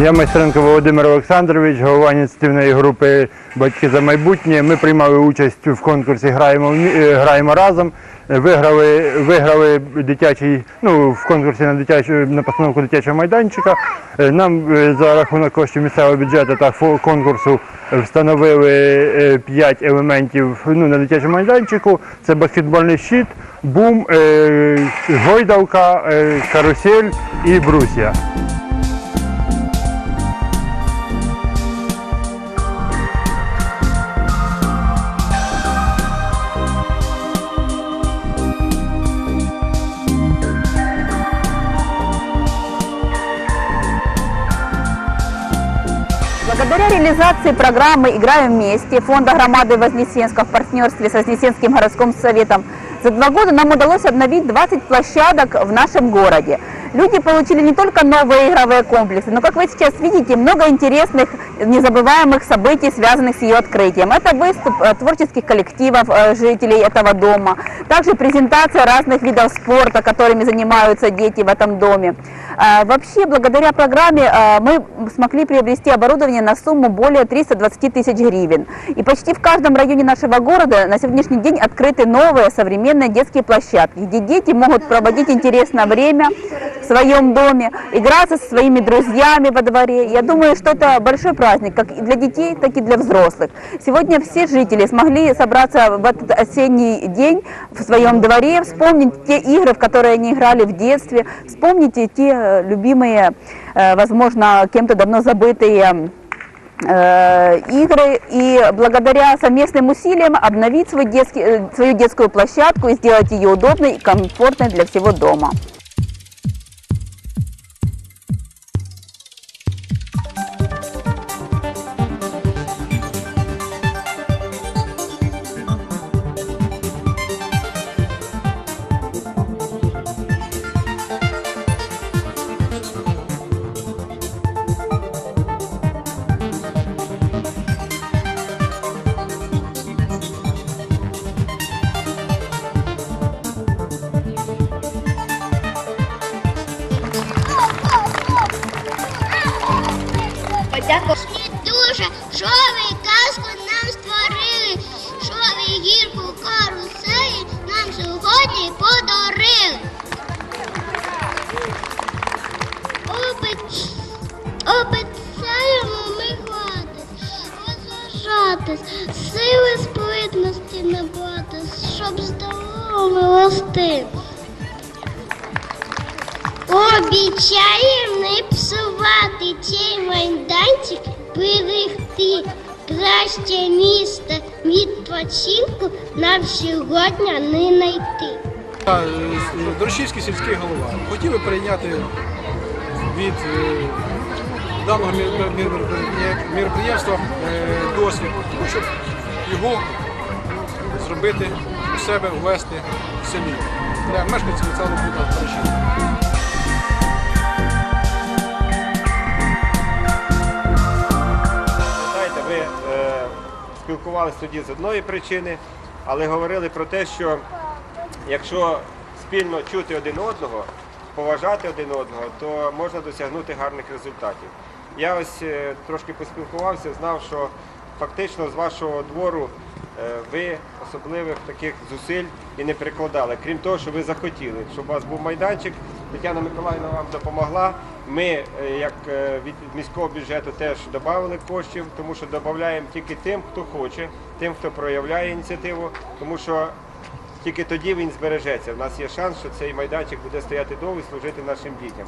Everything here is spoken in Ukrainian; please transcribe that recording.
Я Майстренко Володимир Олександрович, голова ініціативної групи Батьки за майбутнє. Ми приймали участь в конкурсі Граємо, е, граємо разом. Е, Виграли, виграли дитячий, ну, в конкурсі на дитячу на постановку дитячого майданчика. Е, Нам за рахунок коштів місцевого бюджету та конкурсу встановили 5 елементів ну, на дитячому майданчику. Це баскетбольний щит, бум, гойдалка, карусель і брусья. Благодаря реализации программы «Играем вместе» фонда громады Вознесенска в партнерстве с Вознесенским городским советом за два года нам удалось обновить 20 площадок в нашем городе. Люди получили не только новые игровые комплексы, но, как вы сейчас видите, много интересных, незабываемых событий, связанных с ее открытием. Это выступ э, творческих коллективов э, жителей этого дома, также презентация разных видов спорта, которыми занимаются дети в этом доме. А, Вообще, благодаря программе а, мы смогли приобрести оборудование на сумму более 320 тысяч гривен. И почти в каждом районе нашего города на сегодняшний день открыты новые современные детские площадки, где дети могут проводить интересное время в своем доме, играться со своими друзьями во дворе. Я думаю, что это большой праздник, как для детей, так и для взрослых. Сегодня все жители смогли собраться в этот осенний день в своем дворе, вспомнить те игры, в которые они играли в детстве, вспомнить те э, любимые, э, возможно, кем-то давно забытые э, игры и благодаря совместным усилиям обновить свой детский, свою детскую площадку и сделать ее удобной и комфортной для всего дома. Подякував. дуже, що ви казку нам створили, що ви гірку каруселі нам сьогодні подарили. Обіц... Обіцяємо ми гладись, розважатись, сили спритності набратись, щоб здоровими рости. Обіцяємо не псувати майданчик, берегти краще місце відпочинку нам сьогодні не знайти. Е, Дорошівський сільський голова. Хотів би прийняти від е, даного мір- мір- мір- мір- міроприємства е, досвід, щоб його зробити у себе, ввести в селі для мешканців населеного пункту спілкувалися тоді з одної причини, але говорили про те, що якщо спільно чути один одного, поважати один одного, то можна досягнути гарних результатів. Я ось е, трошки поспілкувався, знав, що фактично з вашого двору е, ви особливих таких зусиль і не прикладали. Крім того, що ви захотіли, щоб у вас був майданчик. Тетяна Миколаївна вам допомогла. Ми, е, як е, від міського бюджету, теж додали коштів, тому що додаємо тільки тим, хто хоче, тим, хто проявляє ініціативу, тому що тільки тоді він збережеться. У нас є шанс, що цей майданчик буде стояти довго і служити нашим дітям.